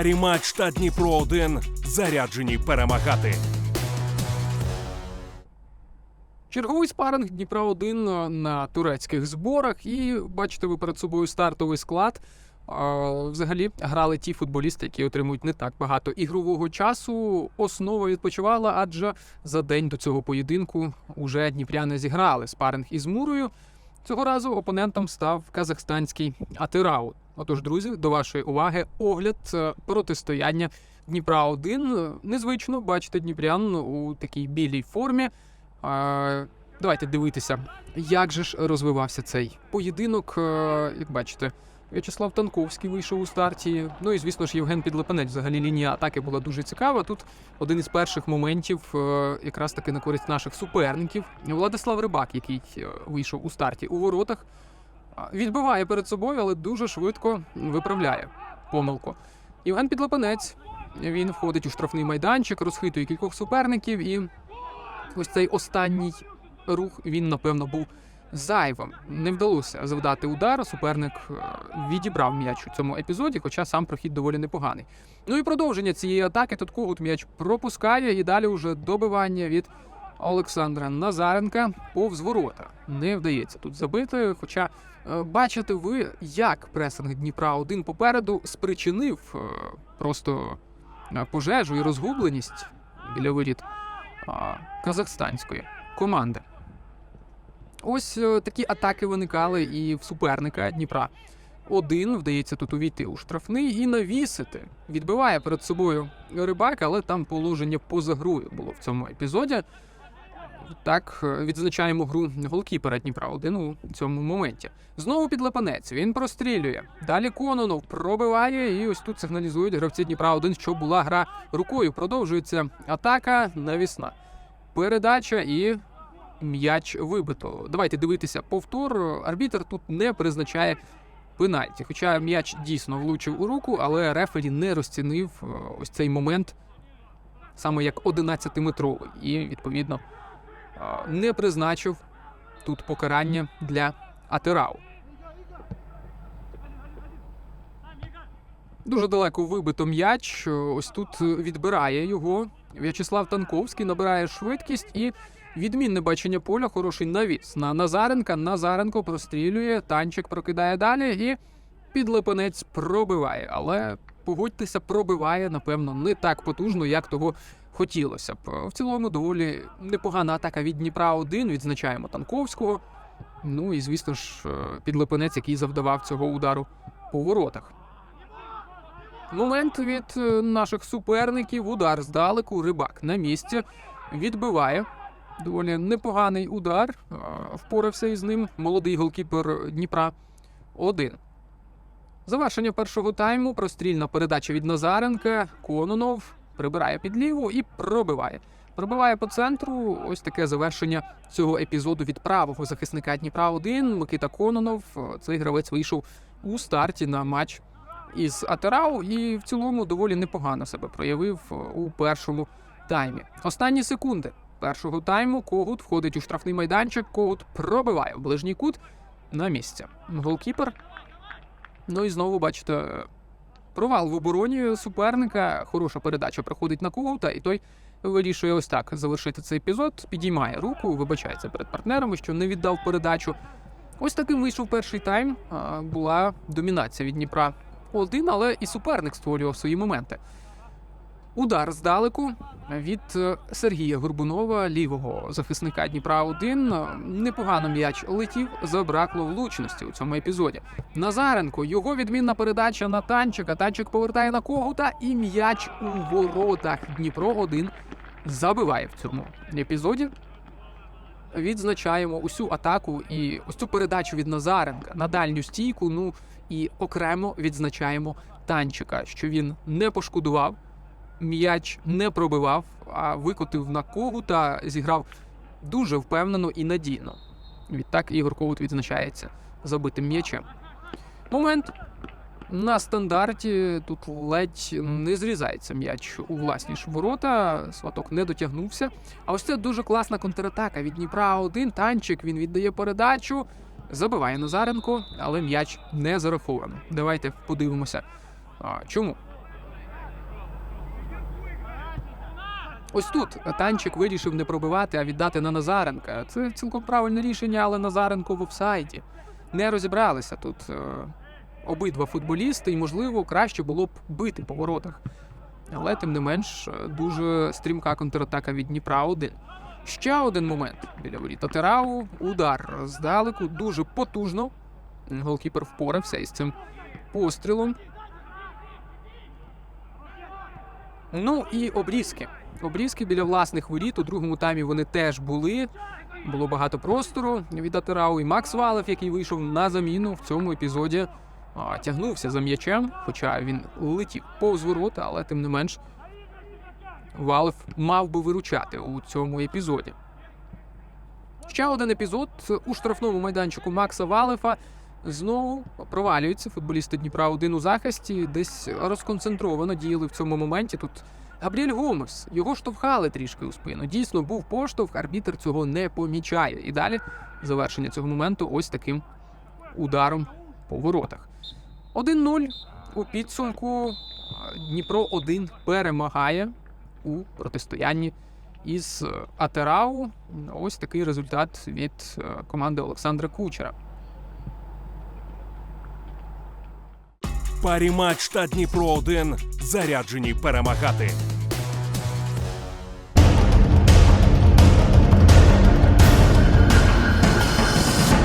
парі матч та Дніпро 1 заряджені перемагати. Черговий спаринг Дніпра 1 на турецьких зборах, і бачите ви перед собою стартовий склад. Взагалі грали ті футболісти, які отримують не так багато ігрового часу. Основа відпочивала, адже за день до цього поєдинку уже дніпряни зіграли спаринг із Мурою. Цього разу опонентом став казахстанський Атирау. Отож, друзі, до вашої уваги огляд е, протистояння Дніпра 1 Незвично бачите Дніпрян у такій білій формі. А, давайте дивитися, як же ж розвивався цей поєдинок. Е, Як бачите, В'ячеслав Танковський вийшов у старті. Ну і звісно ж, Євген Підлепенець. Взагалі лінія атаки була дуже цікава. Тут один із перших моментів, е, якраз таки на користь наших суперників. Владислав Рибак, який е, вийшов у старті у воротах, відбиває перед собою, але дуже швидко виправляє помилку. Євген Підлепенець. Він входить у штрафний майданчик, розхитує кількох суперників і ось цей останній рух він, напевно, був зайвим. Не вдалося завдати удар. Суперник е, відібрав м'яч у цьому епізоді, хоча сам прохід доволі непоганий. Ну і продовження цієї атаки. Тут Когут м'яч пропускає, і далі вже добивання від Олександра Назаренка повз ворота. Не вдається тут забити. Хоча е, бачите ви, як пресинг Дніпра один попереду спричинив е, просто е, пожежу і розгубленість біля воріт казахстанської команди. Ось такі атаки виникали і в суперника Дніпра. Один вдається тут увійти у штрафний і навісити. Відбиває перед собою рибак, але там положення поза грою було в цьому епізоді. Так, е, відзначаємо гру голкіпера Дніпра один у цьому моменті. Знову підлепанець, він прострілює. Далі Кононов пробиває, і ось тут сигналізують гравці Дніпра 1 що була гра рукою. Продовжується атака навісна. Передача і м'яч вибито. Давайте дивитися повтор. Арбітер тут не призначає пенальті. Хоча м'яч дійсно влучив у руку, але рефері не розцінив е, ось цей момент саме як 11-метровий. І відповідно не призначив тут покарання для Атерау. Дуже далеко вибито м'яч. Ось тут відбирає його. В'ячеслав Танковський набирає швидкість і відмінне бачення поля, хороший навіс на Назаренка. Назаренко прострілює, танчик прокидає далі і підлепенець пробиває. Але погодьтеся, пробиває, напевно, не так потужно, як того хотілося б. В цілому доволі непогана атака від Дніпра 1 Відзначаємо Танковського. Ну і звісно ж, е, підлепенець, який завдавав цього удару по воротах. Момент від е, наших суперників. Удар здалеку. Рибак на місці. Відбиває. Доволі непоганий удар. Впорався із ним молодий голкіпер Дніпра. Один. Завершення першого тайму. Прострільна передача від Назаренка. Кононов прибирає під ліву і пробиває. Пробиває по центру. Ось таке завершення цього епізоду від правого захисника Дніпра 1 Микита Кононов. Цей гравець вийшов у старті на матч із Атерау і в цілому доволі непогано себе проявив е, у першому таймі. Останні секунди першого тайму Когут входить у штрафний майданчик. Когут пробиває в ближній кут на місце. Голкіпер. Ну і знову бачите. Провал в обороні суперника. Хороша передача проходить на Когута, і той вирішує ось так завершити цей епізод. Підіймає руку, вибачається перед партнерами, що не віддав передачу. Ось таким вийшов перший тайм. Була домінація від Дніпра один, але і суперник створював свої моменти. Удар здалеку від е, Сергія Горбунова, лівого захисника Дніпра 1 Непогано м'яч летів, забракло влучності у цьому епізоді. Назаренко, його відмінна передача на танчика. Танчик повертає на когута, і м'яч у воротах. Дніпро 1 забиває в цьому епізоді. Відзначаємо усю атаку і ось цю передачу від Назаренка на дальню стійку. Ну і окремо відзначаємо танчика, що він не пошкодував, м'яч не пробивав, а викотив на когута, зіграв дуже впевнено і надійно. Відтак Ігор Когут відзначається забитим м'ячем. Момент на стандарті тут ледь не зрізається м'яч у власні ж ворота. Сваток не дотягнувся. А ось це дуже класна контратака від Дніпра 1 Танчик він віддає передачу. Забиває Назаренко, але м'яч не зараховано. Давайте подивимося. А, чому? Ось тут танчик вирішив не пробивати, а віддати на Назаренка. Це цілком правильне рішення, але Назаренко в офсайді. Не розібралися тут е, обидва футболісти, і, можливо, краще було б бити по воротах. Але тим не менш, дуже стрімка контратака від Дніпра 1. Ще один момент біля воріт. Терау, удар здалеку, дуже потужно. Голкіпер впорався із цим пострілом. Ну і обрізки. Обрізки біля власних воріт. У другому таймі вони теж були. Було багато простору від Атерау. І Макс Валев, який вийшов на заміну в цьому епізоді, тягнувся за м'ячем, хоча він летів повз ворота, але тим не менш Валев мав би виручати у цьому епізоді. Ще один епізод у штрафному майданчику Макса Валефа. Знову провалюються футболісти Дніпра один у захисті, десь розконцентровано діяли в цьому моменті. Тут Габріель Гомес його штовхали трішки у спину. Дійсно, був поштовх, арбітр цього не помічає. І далі завершення цього моменту ось таким ударом по воротах. 1-0 у підсумку. Дніпро 1 перемагає у протистоянні із е, Атерау. Ось такий результат від е, команди Олександра Кучера. Паріматч та Дніпро 1 заряджені перемагати.